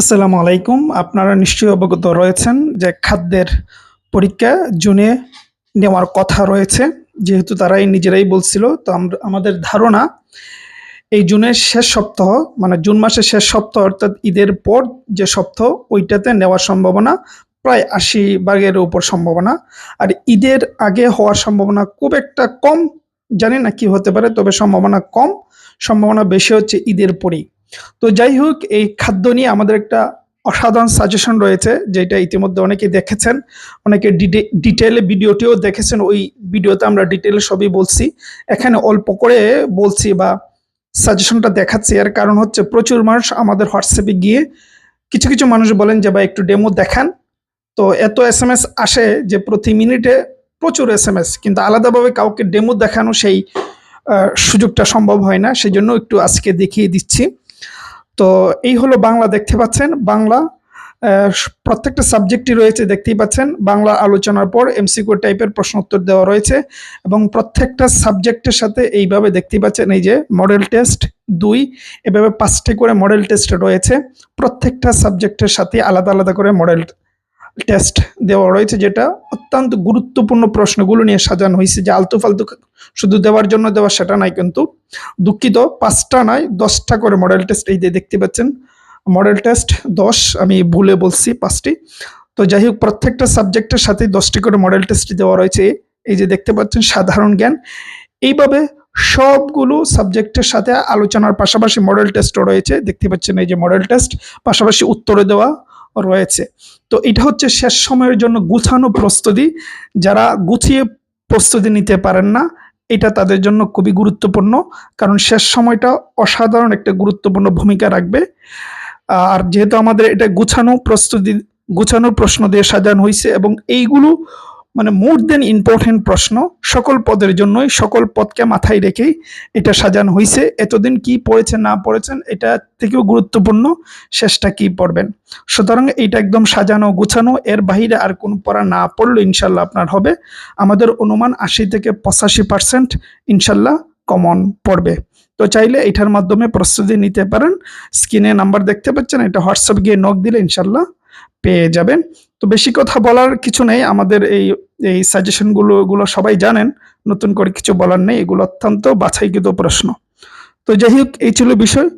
আসসালামু আলাইকুম। আপনারা নিশ্চয়ই অবগত রয়েছেন যে খাদ্যের পরীক্ষা জুনে নেওয়ার কথা রয়েছে। যেহেতু তারাই নিজেরাই বলছিল, তো আমরা, আমাদের ধারণা এই জুনের শেষ সপ্তাহ মানে জুন মাসের শেষ সপ্তাহ অর্থাৎ ঈদের পর যে সপ্তাহ, ওইটাতে নেওয়ার সম্ভাবনা প্রায় আশি ভাগের উপর সম্ভাবনা। আর ঈদের আগে হওয়ার সম্ভাবনা খুব একটা কম, জানি না কি হতে পারে, তবে সম্ভাবনা কম। সম্ভাবনা বেশি হচ্ছে ঈদের পরেই। তো যাই হোক এই খাদ্য নিয়ে আমাদের একটা অসাধারণ সাজেশন রয়েছে, যেটা ইতিমধ্যে অনেকে দেখেছেন। অনেকে ডিটেলে ভিডিওটিও দেখেছেন, ওই ভিডিওতে আমরা ডিটেলে সবই বলছি। এখানে অল্প করে বলছি বা সাজেশনটা দেখাচ্ছি। এর কারণ হচ্ছে, প্রচুর মানুষ আমাদের হোয়াটসঅ্যাপে গিয়ে কিছু কিছু মানুষ বলেন যে, ভাই, একটু ডেমো দেখান। তো এত এস এম এস আসে যে, প্রতি মিনিটে প্রচুর এস এম এস কিন্তু আলাদাভাবে কাউকে ডেমো দেখানো সেই সুযোগটা সম্ভব হয় না। সেই জন্য একটু আজকে দেখিয়ে দিচ্ছি। তো এই হলো বাংলা দেখতে পাচ্ছেন, বাংলা প্রত্যেকটা সাবজেক্টই রয়েছে দেখতেই পাচ্ছেন। বাংলা আলোচনার পর এমসিকিউ টাইপের প্রশ্ন উত্তর দেওয়া রয়েছে এবং প্রত্যেকটা সাবজেক্টের সাথে এইভাবে দেখতেই পাচ্ছেন, এই যে মডেল টেস্ট দুই, এভাবে পাঁচটি করে মডেল টেস্ট রয়েছে। প্রত্যেকটা সাবজেক্টের সাথে আলাদা আলাদা করে মডেল টেস্ট দেওয়া রয়েছে যেটা অত্যন্ত গুরুত্বপূর্ণ প্রশ্নগুলো নিয়ে সাজানো হয়েছে, যে আলতু ফালতু শুধু দেওয়ার জন্য দেওয়া সেটা নাই কিন্তু দুঃখিত পাঁচটা নয়, দশটা করে মডেল টেস্ট এই যে দেখতে পাচ্ছেন। মডেল টেস্ট দশ, আমি ভুলে বলছি পাঁচটি। তো যাই হোক, প্রত্যেকটা সাবজেক্টের সাথে দশটি করে মডেল টেস্ট দেওয়া রয়েছে। এই যে দেখতে পাচ্ছেন সাধারণ জ্ঞান। এইভাবে সবগুলো সাবজেক্টের সাথে আলোচনার পাশাপাশি মডেল টেস্টও রয়েছে। দেখতে পাচ্ছেন এই যে মডেল টেস্ট পাশাপাশি উত্তরে দেওয়া রয়েছে। তো এটা হচ্ছে শেষ সময়ের জন্য গুছানো প্রস্তুতি। যারা গুছিয়ে প্রস্তুতি নিতে পারেন না, এটা তাদের জন্য খুবই গুরুত্বপূর্ণ। কারণ শেষ সময়টা অসাধারণ একটা গুরুত্বপূর্ণ ভূমিকা রাখবে। আর যেহেতু আমাদের এটা গুছানো প্রস্তুতি গুছানো প্রশ্ন দিয়ে সাজানো হয়েছে এবং এইগুলো মানে মোর দেন ইম্পর্টেন্ট প্রশ্ন, সকল পদের জন্যই, সকল পদকে মাথায় রেখেই এটা সাজানো হয়েছে এতদিন কি পড়েছেন, না পড়েছেন, এটা থেকেও গুরুত্বপূর্ণ, শেষটা কি পড়বেন? সুতরাং এইটা একদম সাজানো, গুছানো, এর বাইরে আর কোনো পড়া না পড়লে ইনশাল্লাহ আপনার হবে। আমাদের অনুমান আশি থেকে পঁচাশি পার্সেন্ট ইনশাল্লাহ কমন পড়বে। তো চাইলে এটার মাধ্যমে প্রস্তুতি নিতে পারেন। স্ক্রিনে নাম্বার দেখতে পাচ্ছেন, এটা হোয়াটসঅ্যাপ গিয়ে নক দিলে ইনশাল্লাহ পেয়ে যাবেন। তো বেশি কথা বলার কিছু নেই। আমাদের এই এই সাজেশনগুলো এগুলো সবাই জানেন। নতুন করে কিছু বলার নেই। এগুলো অত্যন্ত বাছাইকৃত প্রশ্ন। তো যাই হোক, এই ছিল বিষয়।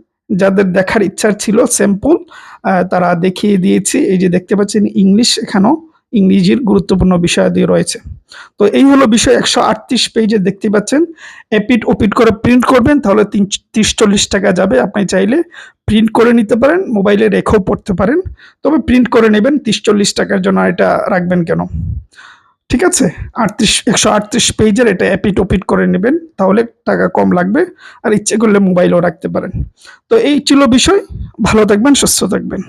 যাদের দেখার ইচ্ছা ছিল স্যাম্পল তারা দেখিয়ে দিয়েছি। এই যে দেখতে পাচ্ছেন, ইংলিশ এখানেও ইংরেজির গুরুত্বপূর্ণ বিষয়াদি রয়েছে। তো এই হলো বিষয় একশো আটত্রিশ পেজে দেখতে পাচ্ছেন। এপিট ওপিট করে প্রিন্ট করবেন, তাহলে তিন, তিরিশ টাকা যাবে। আপনি চাইলে প্রিন্ট করে নিতে পারেন মোবাইলে রেখেও পড়তে পারেন। তবে প্রিন্ট করে নেবেন তিরিশ চল্লিশ টাকার জন্য এটা রাখবেন কেন? ঠিক আছে? আটত্রিশ, একশো আটত্রিশ পেজের এটা অ্যাপিট ওপিট করে নেবেন, তাহলে টাকা কম লাগবে আর ইচ্ছে করলে মোবাইলও রাখতে পারেন। তো এই ছিল বিষয়, ভালো থাকবেন, সুস্থ থাকবেন।